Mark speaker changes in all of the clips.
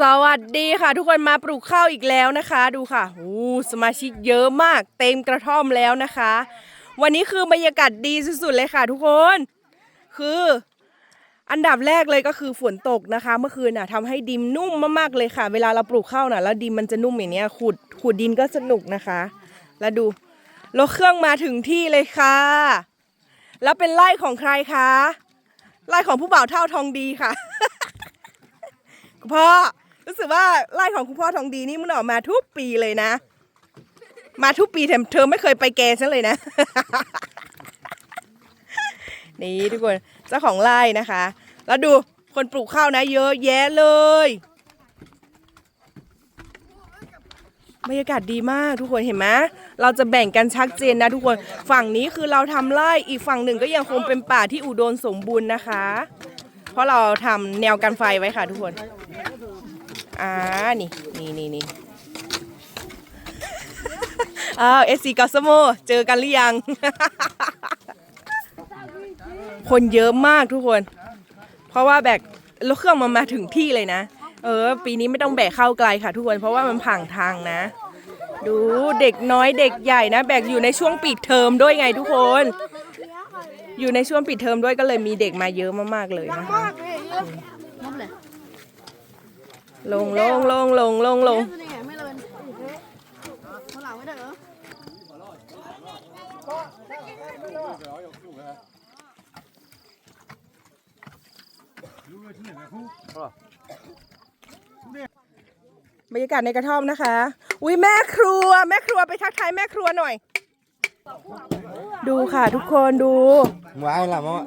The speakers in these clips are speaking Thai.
Speaker 1: สวัสดีค่ะ ทุกคนมาปลูกข้าวอีกแล้วนะคะ ดูค่ะโอ้สมาชิกเยอะมากเต็มกระท่อมแล้วนะคะ วันนี้คือบรรยากาศดีสุดๆเลยค่ะ ทุกคน คืออันดับแรกเลยก็คือฝนตกนะคะ เมื่อคืนน่ะทำให้ดินนุ่มมากๆเลยค่ะ เวลาเราปลูกข้าวน่ะแล้วดินมันจะนุ่มอย่างเนี้ยขุดขุดดินก็สนุกนะคะ แล้วดูรถเครื่องมาถึงที่เลยค่ะ แล้วเป็นไร่ของใครคะไร่ของผู้บ่าวเท่าทองดีค่ะคุณพ่อ สึกว่าไร่ของคุณพ่อทองดีนี่มันออกมาทุกปีเลยนะ มาทุกปีแต่เธอไม่เคยไปแกฉันเลยนะ นี่ทุกคนเจ้าของไร่นะคะ แล้วดูคนปลูกข้าวนะ เยอะแยะเลยบรรยากาศดีมากทุกคนเห็นไหมเราจะแบ่งกันชัดเจนนะทุกคนฝั่งนี้คือเราทำไร่อีกฝั่งหนึ่งก็ยังคงเป็นป่าที่อุดมสมบูรณ์นะคะ เพราะเราทำแนวกันไฟไว้ค่ะทุกคน อ่านี่นี่นี่นี่อ้าวเอสซีกาสโมเจอกันหรือยัง คนเยอะมากทุกคน เพราะว่าแบกรถเครื่องมามาถึงที่เลยนะ เออ ปีนี้ไม่ต้องแบกเข้าไกลค่ะทุกคน เพราะว่ามันผ่างทางนะ ดูเด็กน้อยเด็กใหญ่นะ แบกอยู่ในช่วงปิดเทอมด้วยไงทุกคน อยู่ในช่วงปิดเทอมด้วยก็เลยมีเด็กมาเยอะมากๆเลยนะคะ ลงลงลงลงลงลง
Speaker 2: นี่ไงไม่เลยเขาหลังไม่ได้เหรอ
Speaker 1: บรรยากาศในกระท่อมนะคะ อุ้ยแม่ครัว แม่ครัวไปทักทายแม่ครัวหน่อย ดูค่ะทุกคนดู
Speaker 3: Ngoài làm không ạ?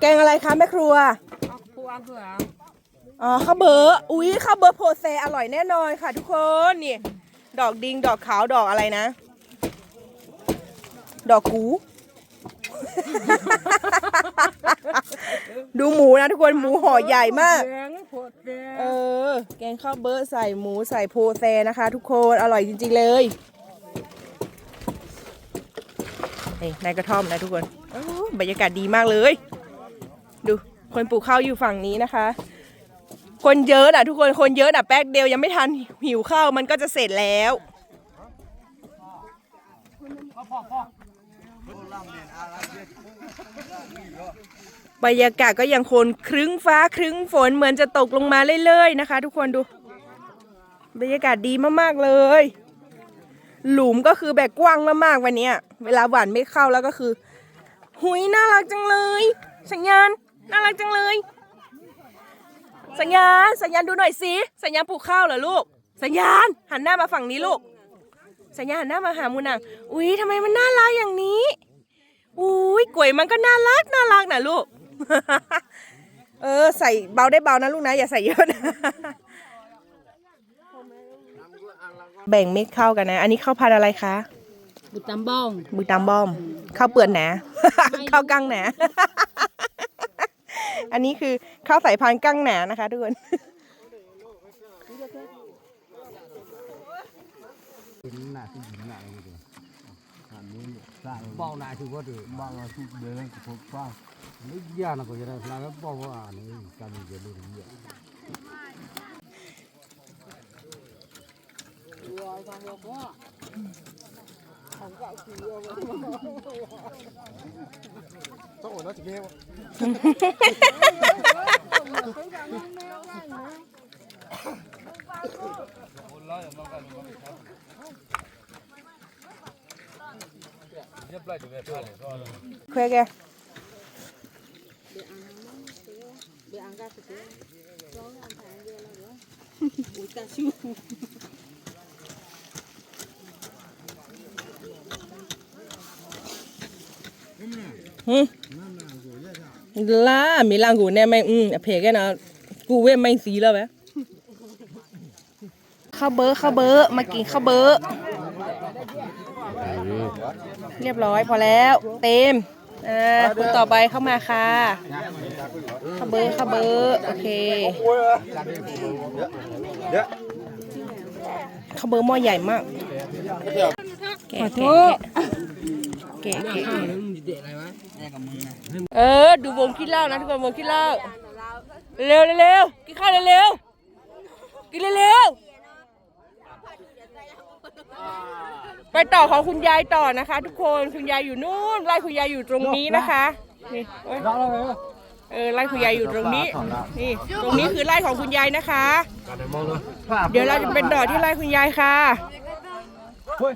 Speaker 1: แกงอะไรคะแม่ครัวอ๋ อข้าวเบอร์อุ้ยข้าวเบอร์โพเซอร่อยแน่นอนค่ะ ทุกคนนี่ดอกดิงดอกขาวดอกอะไรนะ ดอกกู ดูหมูนะทุกคนหมูห่อใหญ่มากเออ แกงข้าวเบอร์ใส่หมูใส่โพแซนะคะ ทุกคนอร่อยจริง ๆเลยนี่ในกระท่อมนะทุกคนโอ้บรรยากาศดีมากเลย ดูคนปลูกข้าวอยู่ฝั่งนี้นะคะ คนเยอะนะทุกคนคนเยอะนะแป๊กเดียวยังไม่ทันหิวข้าวมันก็จะเสร็จแล้วบรรยากาศก็ยังคงครึ้งฟ้าครึ้งฝนเหมือนจะตกลงมาเรื่อยๆนะคะ ทุกคนดู บรรยากาศดีมากๆเลย หลุมก็คือแบบกว้างมากๆวันนี้เวลาหวานไม่เข้าแล้วก็คือ หุยน่ารักจังเลย สัญญาณน่ารักจังเลย สัญญาณ สัญญาณดูหน่อยสิ สัญญาณปลูกข้าวเหรอลูก สัญญาณ หันหน้ามาฝั่งนี้ลูก สัญญาณหันหน้ามาหามูนังอุ้ยทำไมมันน่ารักอย่างนี้ อุ้ยกล้วยมันก็น่ารักน่ารักนะลูก เออใส่เบาได้เบานะลูกนะ อย่าใส่เยอะนะ แบ่งเม็ดข้าวกันนะ อันนี้ข้าวพันธุ์อะไรคะ
Speaker 2: บุตรบ้อง
Speaker 1: มือตามบอม ข้าวเปลือนหนาข้าวกั้งหนา อันนี้คือข้าวสายพันธุ์กั้งหนานะคะทุกคน
Speaker 3: Bao này thì có thể bao là chút bế lên của phục qua. Nó già nó có thể là nó bao vào à này cầm cái luôn nhiều.
Speaker 1: เคยแก
Speaker 2: บุตรชู
Speaker 1: หืมลามีลางกูเนี่ยไม่อืมเพกนะกูเว้ย
Speaker 2: xong rồi nó chỉ nghe
Speaker 1: khoe kìa
Speaker 2: bị ăn ra thì bị ăn ra thì bị ăn ra thì bị ăn ra thì
Speaker 1: ไม่สีแล้วแหมข้าวเบอร์ข้าวเบอร์มากินข้าวเบอร์เรียบร้อยพอแล้ว เต็มอ่าคุณต่อไปเข้ามาค่ะข้าวเบอร์ข้าวเบอร์โอเคข้าวเบอร์หม้อใหญ่มากขอโทษ แกะแกะแกะแกะแกะเออ ดูวงคิดเหล้านะทุกคนวงคิดเหล้าเร็วเร็วกินข้าวเร็วๆกินเร็วๆไปต่อของคุณยายต่อนะคะ ทุกคนคุณยายอยู่นู่นไล่คุณยายอยู่ตรงนี้นะคะนี่เออไล่คุณยายอยู่ตรงนี้นี่ตรงนี้คือไล่ของคุณยายนะคะ เดี๋ยวเราจะเป็นดอกที่ไล่คุณยายค่ะ
Speaker 3: Ôi,